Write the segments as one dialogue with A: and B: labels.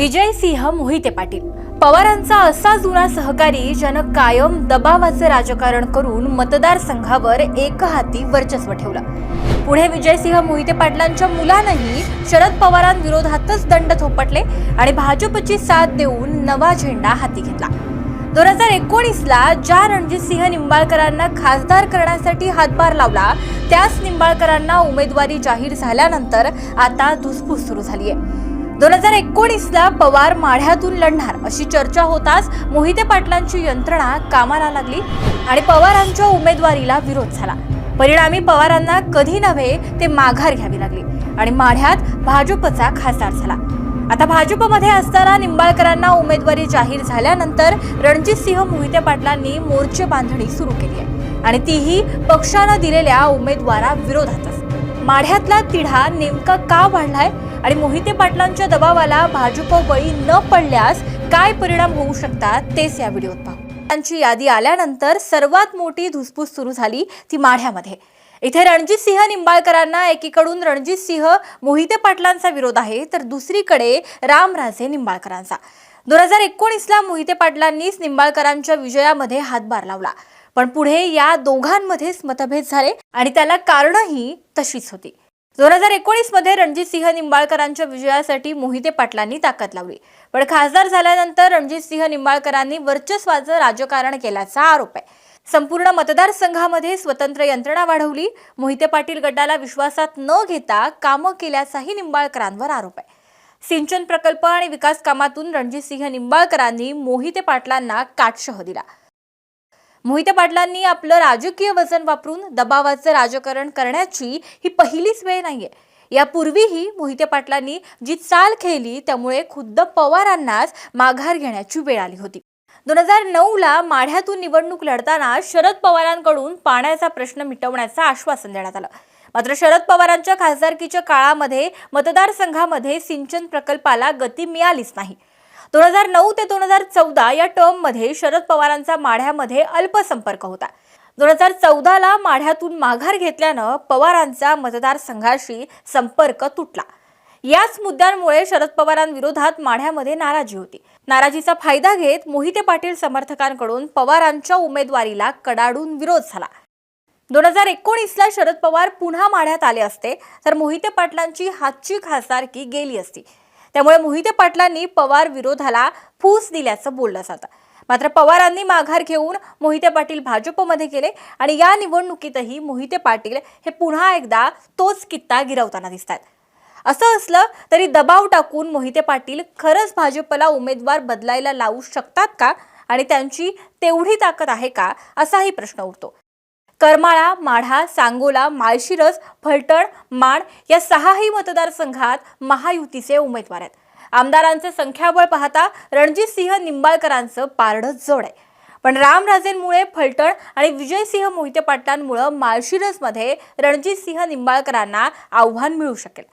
A: विजयसिंह मोहिते पाटील. पवारांचा असा जुना सहकारी ज्यानं कायम दबावाचे राजकारण करून मतदारसंघावर एकहाती वर्चस्व ठेवलं. पुढे विजयसिंह मोहिते पाटलांच्या मुलानंही शरद पवारांविरोधातच दंड थोपटले आणि भाजपची साथ देऊन नवा झेंडा हाती घेतला. दोन हजार एकोणीसला ज्या रणजितसिंह निंबाळकरांना खासदार करण्यासाठी हातभार लावला त्याच निंबाळकरांना उमेदवारी जाहीर झाल्यानंतर आता धुसफूस सुरू झाली आहे दोन हजार एकोणीसला पवार माढ्यातून लढणार अशी चर्चा होताच मोहिते पाटलांची यंत्रणा कामाला लागली आणि पवारांच्या उमेदवारीला विरोध झाला. परिणामी पवारांना कधी नव्हे ते माघार घ्यावी लागली आणि माढ्यात भाजपचा खासदार झाला. आता भाजपमध्ये असताना निंबाळकरांना उमेदवारी जाहीर झाल्यानंतर रणजितसिंह मोहिते पाटलांनी मोर्चे बांधणी सुरू केली आहे आणि तीही पक्षानं दिलेल्या उमेदवारा विरोधातच माढ्यातला तिढा नेमका का वाढलाय आणि मोहिते पाटलांच्या दबावाला भाजप बळी न पडल्यास काय परिणाम होऊ शकतात तेच या व्हिडिओत पाहू. त्यांची यादी आल्यानंतर सर्वात मोठी धुसफूस सुरू झाली ती माढ्यामध्ये. इथे रणजितसिंह निंबाळकरांना एकीकडून रणजितसिंह मोहिते पाटलांचा विरोध आहे तर दुसरीकडे रामराजे निंबाळकरांचा. दोन हजार एकोणीसला मोहिते पाटलांनीच निंबाळकरांच्या विजयामध्ये हातभार लावला. पण पुढे या दोघांमध्येच मतभेद झाले आणि त्याला कारणही तशीच होती. दोन हजार एकोणीसमध्ये रणजितसिंह निंबाळकरांच्या विजयासाठी मोहिते पाटलांनी ताकद लावली. पण खासदार झाल्यानंतर रणजितसिंह निंबाळकरांनी वर्चस्वाचं राजकारण केल्याचा आरोप आहे. संपूर्ण मतदारसंघामध्ये स्वतंत्र यंत्रणा वाढवली मोहिते पाटील गटाला विश्वासात न घेता कामं केल्याचाही निंबाळकरांवर आरोप आहे. सिंचन प्रकल्प आणि विकास कामातून रणजितसिंह निंबाळकरांनी मोहिते पाटलांना काटशह दिला. मोहिते पाटलांनी आपलं राजकीय वजन वापरून दबावाचं राजकारण करण्याची ही पहिलीच वेळ नाहीये. यापूर्वीही मोहिते पाटलांनी जी चाल खेळली त्यामुळे खुद्द पवारांनाच माघार घेण्याची वेळ आली होती. दोन हजार नऊला माढ्यातून निवडणूक लढताना शरद पवारांकडून पाण्याचा प्रश्न मिटवण्याचं आश्वासन देण्यात आलं. मात्र शरद पवारांच्या खासदारकीच्या काळामध्ये मतदारसंघामध्ये सिंचन प्रकल्पाला गती मिळालीच नाही. दोन हजार नऊ ते दोन हजार चौदा या टर्ममध्ये शरद पवारांचा माढ्यामध्ये अल्प संपर्क होता. दोन हजार चौदाला माढ्यातून माघार घेतल्यानं पवारांचा मतदारसंघाशी संपर्क तुटला. याच मुद्द्यांमुळे शरद पवारांविरोधात माढ्यामध्ये नाराजी होती. नाराजीचा फायदा घेत मोहिते पाटील समर्थकांकडून पवारांच्या उमेदवारीला कडाडून विरोध झाला. दोन हजार एकोणीसला शरद पवार पुन्हा माढ्यात आले असते तर मोहिते पाटलांची हातची खासदारकी गेली असती. त्यामुळे मोहिते पाटलांनी पवार विरोधाला फूस दिल्याचं बोललं जातं. मात्र पवारांनी माघार घेऊन मोहिते पाटील भाजपमध्ये गेले आणि या निवडणुकीतही मोहिते पाटील हे पुन्हा एकदा तोच कित्ता गिरवताना दिसतात असं असलं तरी दबाव टाकून मोहिते पाटील खरंच भाजपला उमेदवार बदलायला लावू शकतात का? आणि त्यांची तेवढी ताकद आहे का? असाही प्रश्न उरतो करमाळा माढा सांगोला माळशिरस फलटण माण या सहाही मतदारसंघात महायुतीचे उमेदवार आहेत. आमदारांचं संख्याबळ पाहता रणजितसिंह निंबाळकरांचं पारडं जड आहे. पण रामराजेंमुळे फलटण आणि विजयसिंह मोहिते पाटलांमुळं माळशिरसमध्ये रणजितसिंह निंबाळकरांना आव्हान मिळू शकेल.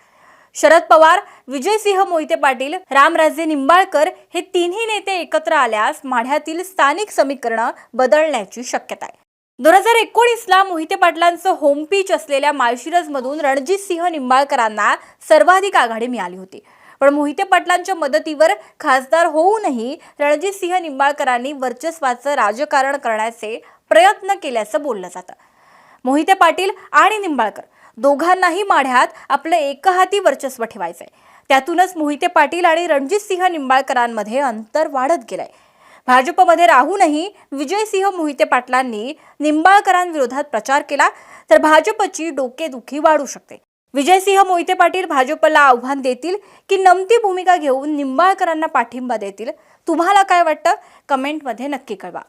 A: शरद पवार विजयसिंह मोहिते पाटील रामराजे निंबाळकर हे तिन्ही नेते एकत्र आल्यास माढ्यातील स्थानिक समीकरणं बदलण्याची शक्यता आहे. दोन हजार एकोणीसला मोहिते पाटलांचं होम पिच असलेल्या रणजीत सिंह निंबाळकरांना सर्वाधिक आघाडी मिळाली होती. पण मोहिते पाटलांच्या मदतीवर खासदार होऊनही रणजितसिंह निंबाळकरांनी वर्चस्वाचं राजकारण करण्याचे प्रयत्न केल्याचं बोललं जातं. मोहिते पाटील आणि निंबाळकर दोघांनाही माढ्यात आपलं एकहाती वर्चस्व ठेवायचंय. त्यातूनच मोहिते पाटील आणि रणजितसिंह निंबाळकरांमध्ये अंतर वाढत गेलंय. भाजपमध्ये राहूनही विजयसिंह मोहिते पाटलांनी निंबाळकरांविरोधात प्रचार केला तर भाजपची डोकेदुखी वाढू शकते. विजयसिंह मोहिते पाटील भाजपला आव्हान देतील की नमती भूमिका घेऊन निंबाळकरांना पाठिंबा देतील? तुम्हाला काय वाटतं? कमेंटमध्ये नक्की कळवा.